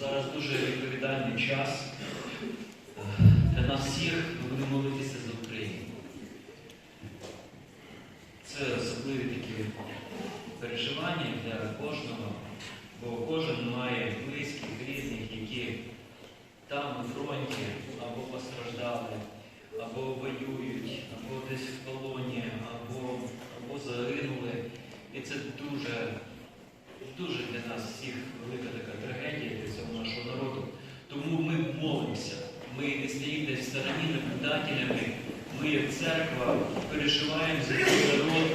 зараз дуже відповідальний час е, для нас всіх. Ми будемо молитися за Україну. Це особливі такі переживання для кожного, бо кожен має близьких, рідних, які там на фронті або постраждали, або воюють, або десь в полоні, або, або загинули. І це дуже, дуже для нас всіх велика така трагедія для цього нашого народу. Тому ми молимося. Ми не стоїмо десь в стороні наблюдателями. Ми, як церква, переживаємо за той народ,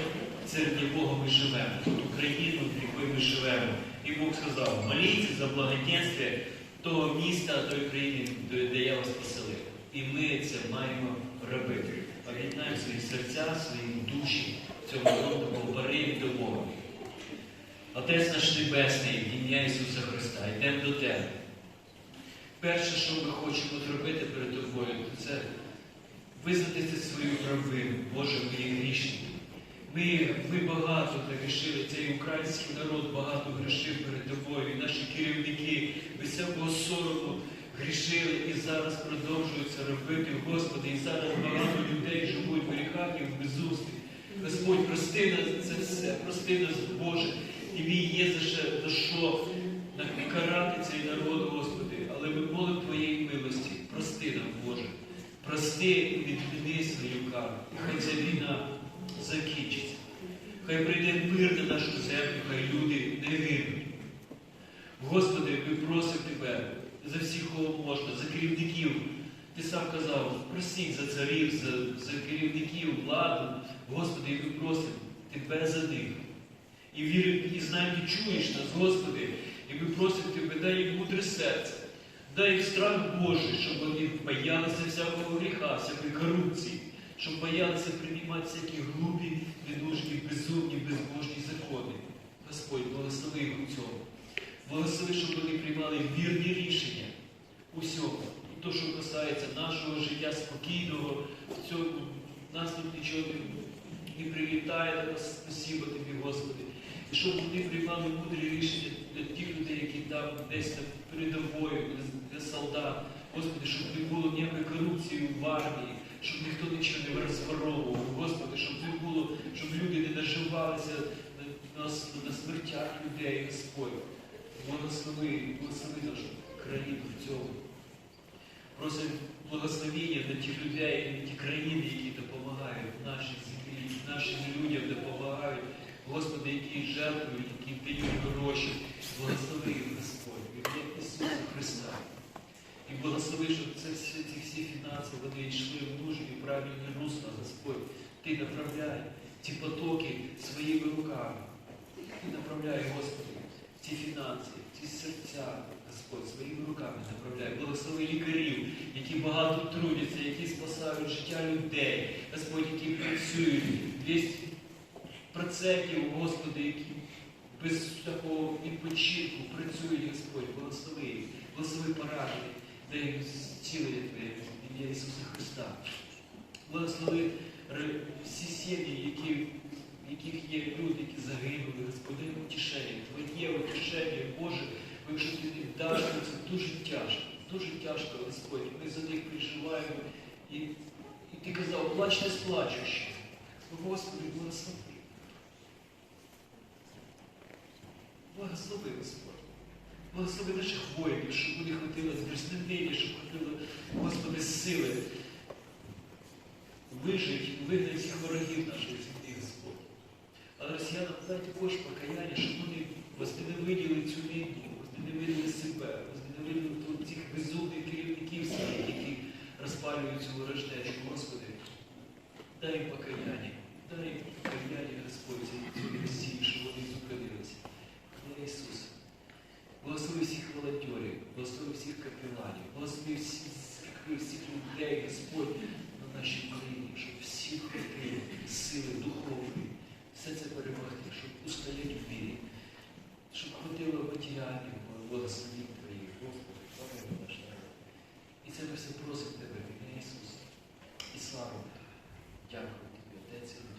серед якого ми живемо, Україну, в якої ми живемо. І Бог сказав, моліться за благоденствие того міста, тої країни, де я вас поселив. І ми це маємо робити. Об'єднаємо свої серця, свої душі в цьому народу пориві до Бога. Отець наш Небесний, ім'я Ісуса Христа, йдемо до Тебе. Перше, що ми хочемо зробити перед тобою, визнати свою провину. Боже, ми є грішні. Ми, ми багато грішили, цей український народ багато грішив перед тобою, і наші керівники без всякого сорому грішили і зараз продовжують це робити, Господи, і зараз багато людей живуть в гріхах і в безусті. Господь, прости нас це все, прости нас, Боже, Тобі є за що, за що карати цей народ, Господи, але ми молимо Твоєї милості. Прости нам, Боже. І відміни свою. Хай ця війна закінчиться. Хай прийде мир на нашу землю, хай люди не гинуть. Господи, ми просимо Тебе за всіх, кого можна, за керівників. Ти сам казав, просіть за царів, за, за керівників, владу. Господи, і ми просимо Тебе за них. І віримо, і знаємо, ти чуєш нас, Господи, і ми просимо Тебе, дай їм мудре серце, дай страх Божий, щоб вони боялися всякого гріха, всякої корупції, щоб боялися приймати всякі глупі, недужні, безумні, безбожні закони. Господь, благослови їх у цьому. Благослови, щоб вони приймали вірні рішення у всьому. І то, що касається нашого життя спокійного, в цьому нас тут нічого не, не прилітає, спасибо тобі, Господи. І щоб вони приймали мудрі рішення там десь передовою, для, солдат. Господи, щоб не було ніякої корупції в армії, щоб ніхто нічого не розворовував. Господи, щоб не було, щоб люди не наживалися на, на, на смертях людей, Господь. Благослови, благослови нашу країну в цьому. Просимо благословення на тих людей, на ті країни, які допомагають нашій землі, нашим людям допомагають. Господи, які жертвують, які дають гроші. Благослови Господь, ім'я Ісуса Христа. І благослови, щоб це всі, ці всі фінанси вони йшли в нужні і правильні русла, Господь. Ти направляй ці потоки своїми руками. Ти направляй, Господи, ці фінанси, ці серця, Господь, своїми руками направляй. Благослови лікарів, які багато трудяться, які спасають життя людей, Господь, які працюють 200%, Господи, які без такого відпочинку працюють, Господь, благослови їх, благослови пораження, дай їм зцілення Твоє ім'я Ісуса Христа. Благослови всі сім'ї, які, яких є люди, які загинули, Господи, утішення, Твоє утішення, Боже, бо якщо ти не то це дуже тяжко, дуже тяжко, Господь. Ми за них переживаємо. І, і ти казав, плач не сплачущий. Господи, благослови. Благослови, Господь. Благослови наших воїнів, щоб вони ходили з щоб ходили, Господи, сили вижити, вигнати ворогів нашої землі, Господь. Але росіянам дай також покаяння, щоб вони возненавиділи цю війну, возненавиділи себе, возненавиділи цих безумних керівників які розпалюють цю ворожнечу. Господи, дай їм покаяння, дай їм покаяння, Господь, цій Росії, щоб вони зупинилися ім'я Ісуса. Благослови всіх волонтерів, благослови всіх капеланів, благослови всіх людей, Господь на нашій Україні, щоб всі хотіли сили духовні, все це перемогти, щоб устояти в вірі, щоб хватило матеріалів, благословів Твоїх, Господи, слава наш народ. І це ми все просить Тебе, ім'я Ісуса. І слава Дякую Тобі, Отець.